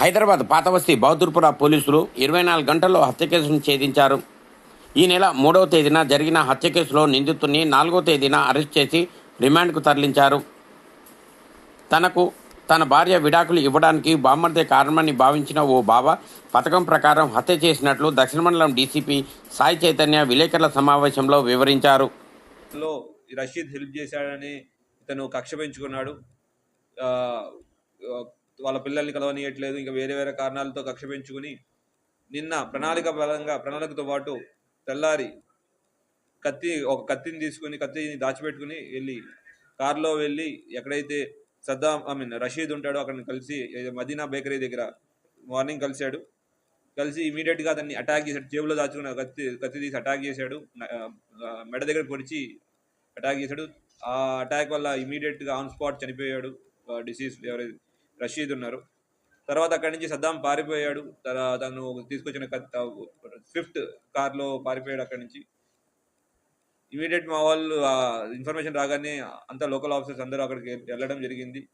హైదరాబాద్ పాతవస్తి బహదూర్పుర పోలీసులు ఇరవై నాలుగు గంటల్లో హత్య కేసును ఛేదించారు. ఈ నెల మూడవ తేదీన జరిగిన హత్య కేసులో నిందితుడిని నాలుగో తేదీన అరెస్ట్ చేసి రిమాండ్కు తరలించారు. తనకు తన భార్య విడాకులు ఇవ్వడానికి బామ్మర్దే కారణమని భావించిన ఓ బావ పథకం ప్రకారం హత్య చేసినట్లు దక్షిణ మండలం డీసీపీ సాయి చైతన్య విలేకరుల సమావేశంలో వివరించారు. లో రషీద్ హెల్ప్ చేశాడని ఇతను కక్ష పెంచుకున్నాడు. వాళ్ళ పిల్లల్ని కలవనీయట్లేదు. ఇంకా వేరే వేరే కారణాలతో కక్ష పెంచుకుని నిన్న ప్రణాళిక బలంగా ప్రణాళికతో పాటు తెల్లారి కత్తి ఒక కత్తిని తీసుకుని కత్తిని దాచిపెట్టుకుని వెళ్ళి కారులో వెళ్ళి ఎక్కడైతే సద్దాం ఐ మీన్ రషీద్ ఉంటాడో అక్కడ కలిసి మదీనా బేకరీ దగ్గర మార్నింగ్ కలిశాడు. కలిసి ఇమీడియట్గా అతన్ని అటాక్ చేశాడు. జేబులో దాచుకున్న కత్తి కత్తి తీసి అటాక్ చేశాడు. మెడ దగ్గర పొడిచి అటాక్ చేశాడు. ఆ అటాక్ వల్ల ఇమీడియట్గా ఆన్ స్పాట్ చనిపోయాడు. డిసీజ్ ఎవరైతే రషీద్ ఉన్నారు. తర్వాత అక్కడి నుంచి సద్దాం పారిపోయాడు. తన- తను తీసుకొచ్చిన ఫిఫ్త్ కార్లో పారిపోయాడు అక్కడి నుంచి. ఇమీడియట్ మా వాళ్ళు ఇన్ఫర్మేషన్ రాగానే అంతా లోకల్ ఆఫీసర్స్ అందరూ అక్కడికి వెళ్ళడం జరిగింది.